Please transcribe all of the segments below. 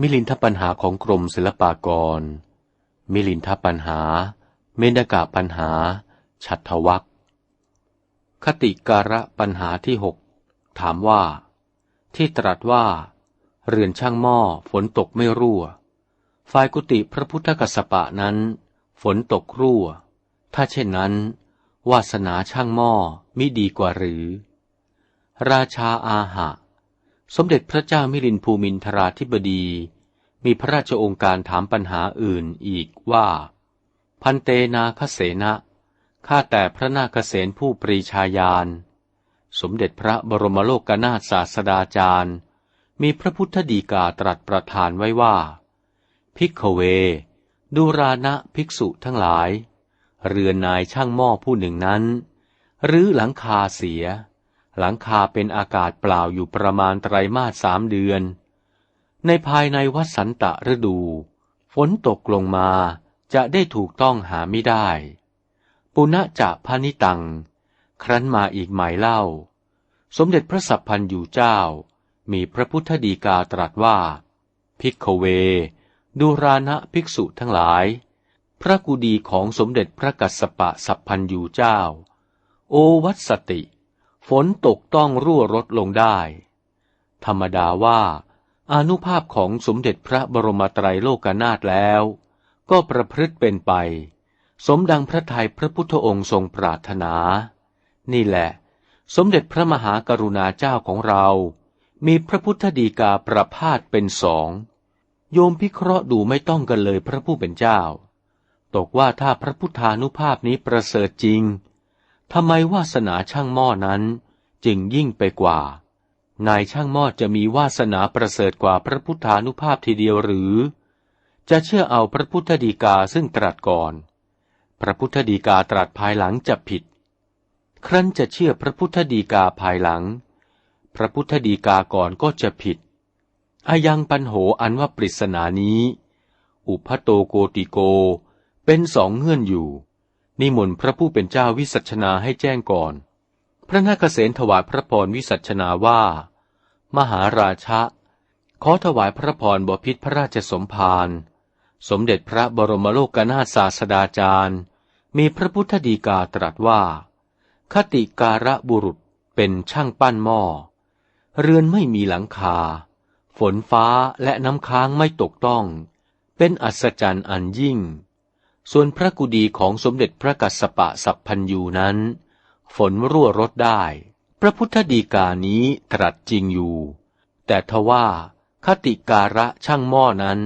มิลินทปัญหาของกรมศิลปากร มิลินทปัญหา เมนกาปัญหา ฉัตทวักคติการะปัญหาที่หกถามว่า ที่ตรัสว่า เรือนช่างหม้อฝนตกไม่รั่ว ฝ่ายกุฏิพระพุทธกัสปะนั้น ฝนตกรั่ว ถ้าเช่นนั้น วาสนาช่างหม้อมิดีกว่าหรือ ราชาอาหะ สมเด็จพระเจ้ามิลินภูมินทราธิบดี มีพระราชองค์การถามปัญหาอื่นอีกว่า พันเตนาคเสนะข้าแต่พระนาคเษนผู้ปรีชาญาณ สมเด็จพระบรมโลกนาถศาสดาจารย์ มีพระพุทธดีกาตรัสประทานไว้ว่า พิกเว ดูรานะภิกษุทั้งหลาย เรือนนายช่างหม้อผู้หนึ่งนั้นหรือหลังคาเสีย หลังคาเป็นอากาศเปล่าอยู่ประมาณไตรมาสสามเดือน ในภายในวัสันตะฤดู ฝนตกลงมาจะได้ถูกต้องหาไม่ได้ ปุณะจะพานิตัง ครั้นมาอีกหมายเล่า สมเด็จพระสัพพันอยู่เจ้า มีพระพุทธดีกาตรัสว่า พิกเว ดูรานะภิกษุทั้งหลาย พระกุดีของสมเด็จพระกัสสปะสัพพันยูเจ้า โอวัตสติ ฝนตกต้องรั่วรดลงได้ ธรรมดาว่าอนุภาพของสมเด็จพระบรมไตรโลกนาถแล้ว ก็ประพฤติเป็นไป สมดังพระทัยพระพุทธองค์ทรงปรารถนา นี่แหละ สมเด็จพระมหากรุณาเจ้าของเรา มีพระพุทธดีกาประพาสเป็นสอง โยมพิเคราะห์ดูไม่ต้องกันเลยพระผู้เป็นเจ้า ตกว่าถ้าพระพุทธานุภาพนี้ประเสริฐจริง ทำไมวาสนาช่างหม้อนั้น จึงยิ่งไปกว่า นายช่างหม้อจะมีวาสนาประเสริฐกว่าพระพุทธานุภาพทีเดียวหรือ จะเชื่อเอาพระพุทธดีกาซึ่งตรัสก่อน พระพุทธดีกาตรัสภายหลังจะผิด ครั้นจะเชื่อพระพุทธดีกาภายหลัง พระพุทธดีกาก่อนก็จะผิดอายังปัญโหอันว่าปริศนานี้ อุพโตโกติโกเป็นสองเงื่อนอยู่ นิมนต์พระผู้เป็นเจ้าวิสัชนาให้แจ้งก่อน พระนาคเษนถวายพระพรวิสัชนาว่า มหาราชะ ขอถวายพระพรบพิษพระราชสมภารสมเด็จพระบรมโลกนาถศาสดาจารย์ มีพระพุทธดีกาตรัสว่า คติการะบุรุษเป็นช่างปั้นหม้อ เรือนไม่มีหลังคา ฝนฟ้าและน้ำค้างไม่ตกต้อง เป็นอัศจรรย์อันยิ่ง ส่วนพระกุดีของสมเด็จพระกัสสปะสัพพันยูนั้น ฝนรั่วรดได้ พระพุทธดีกานี้ตรัสจริงอยู่ แต่ทว่าคติการะช่างหม้อนั้น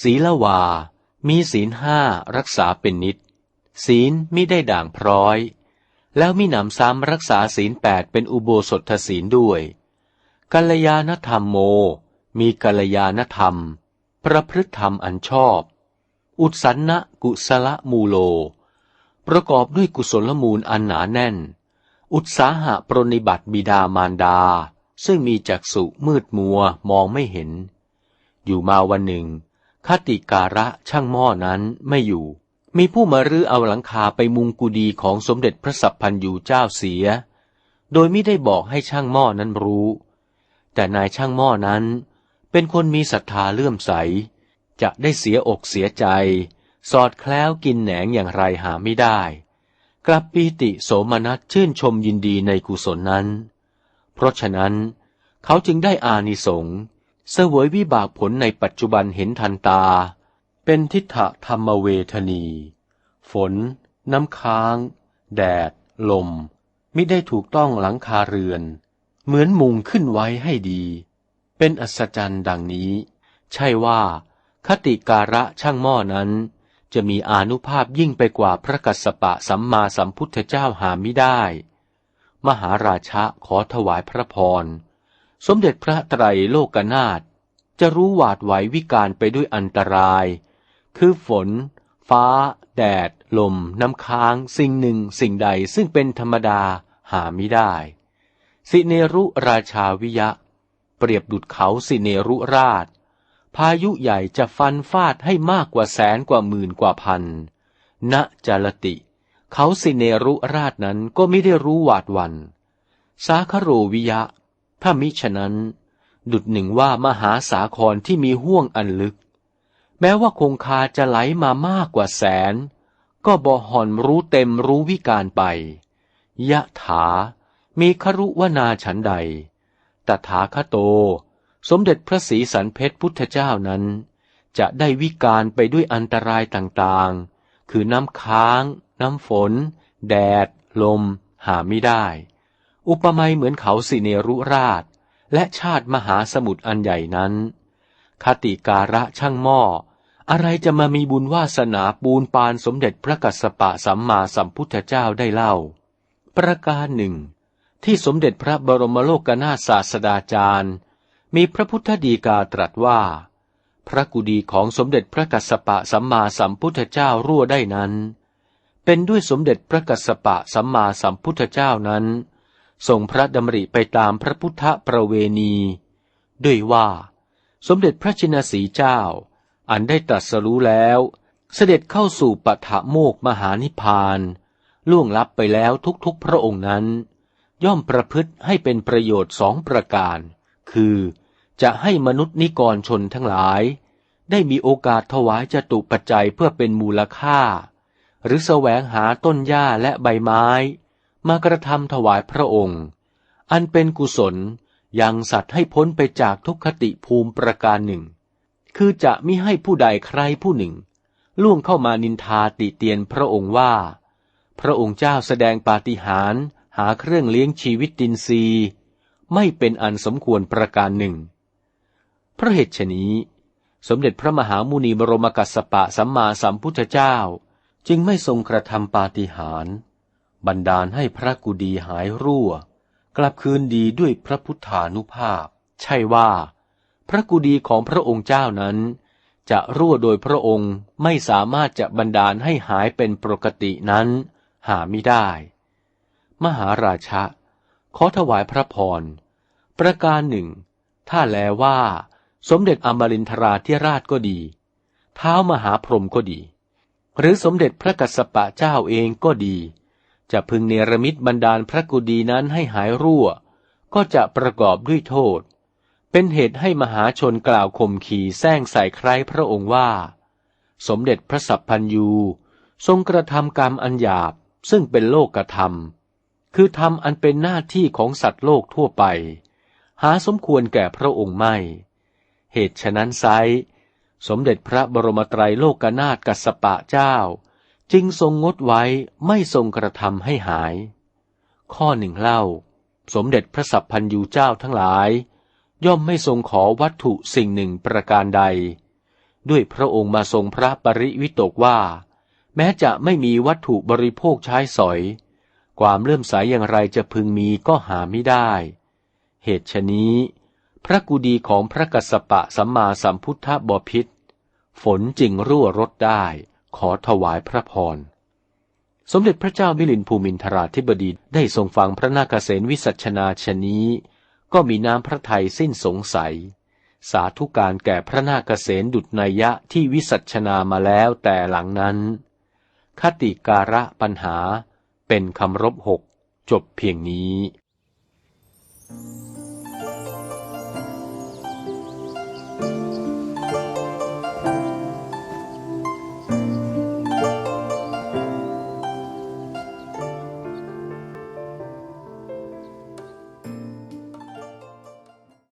ศีลวา มีศีลห้ารักษาเป็นนิด ศีลมิได้ด่างพร้อย แล้วมิหนำซ้ำรักษาศีลแปดเป็นอุโบสถศีลด้วยกัลยาณธรรมโม มีกัลยาณธรรม ประพฤติธรรมอันชอบ อุสันนะกุศลมูโล ประกอบด้วยกุศลมูลอันหนาแน่น อุตสาหะปรนิบัติบิดามารดา ซึ่งมีจักษุมืดมัวมองไม่เห็น อยู่มาวันหนึ่งคติการะช่างหม้อนั้นไม่อยู่ มีผู้มารื้อเอาหลังคาไปมุงกุดีของสมเด็จพระสัพพันยูเจ้าเสีย โดยไม่ได้บอกให้ช่างหม้อนั้นรู้ แต่นายช่างหม้อนั้นเป็นคนมีศรัทธาเลื่อมใส จะได้เสียอกเสียใจ สอดแคล้วกินแหนงอย่างไรหาไม่ได้ กลับปีติโสมนัสชื่นชมยินดีในกุศลนั้น เพราะฉะนั้น เขาจึงได้อานิสงส์เสวยวิบากผลในปัจจุบันเห็นทันตา เป็นทิฏฐธรรมเวทนี ฝน น้ำค้าง แดด ลม มิได้ถูกต้องหลังคาเรือน เหมือนมุงขึ้นไว้ให้ดี เป็นอัศจรรย์ดังนี้ ใช่ว่า คติการะช่างหม้อนั้น จะมีอานุภาพยิ่งไปกว่าพระกัสสปะสัมมาสัมพุทธเจ้าหาไม่ได้ มหาราชะขอถวายพระพร สมเด็จพระไตรโลกนาถจะรู้หวาดไหววิการไปด้วยอันตราย คือฝน ฟ้า แดด ลม น้ำค้าง สิ่งหนึ่งสิ่งใดซึ่งเป็นธรรมดาหาไม่ได้ สิเนรุราชาวิยะ เปรียบดุดเขาสิเนรุราช พายุใหญ่จะฟันฟาดให้มากกว่าแสนกว่าหมื่นกว่าพัน ณจารติ เขาสิเนรุราชนั้นก็ไม่ได้รู้หวาดวัน สาคโรวิยะ ถ้ามิฉะนั้น ดุดหนึ่งว่ามหาสาครที่มีห่วงอันลึก แม้ว่าคงคาจะไหลมามากกว่าแสน ก็บ่หอนรู้เต็มรู้วิการไป ยะถา มีครุวนาฉันใด ตถาคโต สมเด็จพระศรีสันเพชรพุทธเจ้านั้น จะได้วิการไปด้วยอันตรายต่างๆ คือน้ำค้าง น้ำฝน แดด ลม หาไม่ได้ อุปมาเหมือนเขาสิเนรุราช และชาติมหาสมุทรอันใหญ่นั้น คติการะช่างหม้อ อะไรจะมามีบุญวาสนาปูนปานสมเด็จพระกัสสปะสัมมาสัมพุทธเจ้าได้เล่า ประการหนึ่ง ที่สมเด็จพระบรมโลกนาถศาสดาจารย์ มีพระพุทธดีกาตรัสว่า พระกุดีของสมเด็จพระกัสสปะสัมมาสัมพุทธเจ้ารั่วได้นั้น เป็นด้วยสมเด็จพระกัสสปะสัมมาสัมพุทธเจ้านั้นทรงพระดำริไปตามพระพุทธประเวณี ด้วยว่า สมเด็จพระชินสีเจ้า อันได้ตรัสรู้แล้ว เสด็จเข้าสู่ปัฏโมกมหานิพพาน ล่วงลับไปแล้วทุกๆพระองค์นั้น ย่อมประพฤติให้เป็นประโยชน์สองประการ คือ จะให้มนุษย์นิกรชนทั้งหลาย ได้มีโอกาสถวายจตุปัจจัยเพื่อเป็นมูลค่า หรือแสวงหาต้นหญ้าและใบไม้ มากระทำถวายพระองค์ อันเป็นกุศลยังสัตว์ให้พ้นไปจากทุกขติภูมิประการหนึ่ง คือจะมิให้ผู้ใดใครผู้หนึ่ง ล่วงเข้ามานินทาติเตียนพระองค์ว่า พระองค์เจ้าแสดงปาฏิหาริย์หาเครื่องเลี้ยงชีวิตดินซี ไม่เป็นอันสมควรประการหนึ่ง พระเหตุฉนี้ สมเด็จพระมหามุนีบรมกัสสปะสัมมาสัมพุทธเจ้า จึงไม่ทรงกระทำปาฏิหาริย์บันดาลให้พระกุดีหายรั่ว กลับคืนดีด้วยพระพุทธานุภาพ ใช่ว่า พระกุดีของพระองค์เจ้านั้น จะรั่วโดยพระองค์ไม่สามารถจะบันดาลให้หายเป็นปกตินั้น หาไม่ได้ มหาราชะ ขอถวายพระพร ประการหนึ่ง ถ้าแลว่า สมเด็จอมรินทราธิราชก็ดี เท้ามหาพรหมก็ดี หรือสมเด็จพระกัสสปะเจ้าเองก็ดี จะพึงเนรมิตบันดาลพระกุดีนั้นให้หายรั่ว ก็จะประกอบด้วยโทษ เป็นเหตุให้มหาชนกล่าวข่มขีแซงใส่ใครพระองค์ว่า สมเด็จพระสัพพันยูทรงกระทำกรรมอันหยาบซึ่งเป็นโลกกระทำ คือทำอันเป็นหน้าที่ของสัตว์โลกทั่วไป หาสมควรแก่พระองค์ไม่ เหตุฉะนั้นไซสมเด็จพระบรมไตรโลกนาถกัสปะเจ้า จึงทรงงดไว้ไม่ทรงกระทำให้หาย ข้อหนึ่งเล่า สมเด็จพระสัพพันยูเจ้าทั้งหลาย ย่อมไม่ทรงขอวัตถุสิ่งหนึ่งประการใด ด้วยพระองค์มาทรงพระปริวิตกว่า แม้จะไม่มีวัตถุบริโภคใช้สอย ความเลื่อมใสยอย่างไรจะพึงมีก็หาไม่ได้ เหตุฉนี้ พระกุดีของพระกัสสปะสัมมาสัมพุทธบพิษฝนจึงรั่วรดได้ ขอถวายพระพร สมเด็จพระเจ้ามิลินภูมินทราธิบดีได้ทรงฟังพระนาคเษนวิสัชนาชนี้ ก็มีน้ำพระทัยสิ้นสงสัย สาธุการแก่พระนาคเษนดุจนัยยะที่วิสัชนามาแล้วแต่หลังนั้น คติการะปัญหา เป็นคำรบหกจบเพียงนี้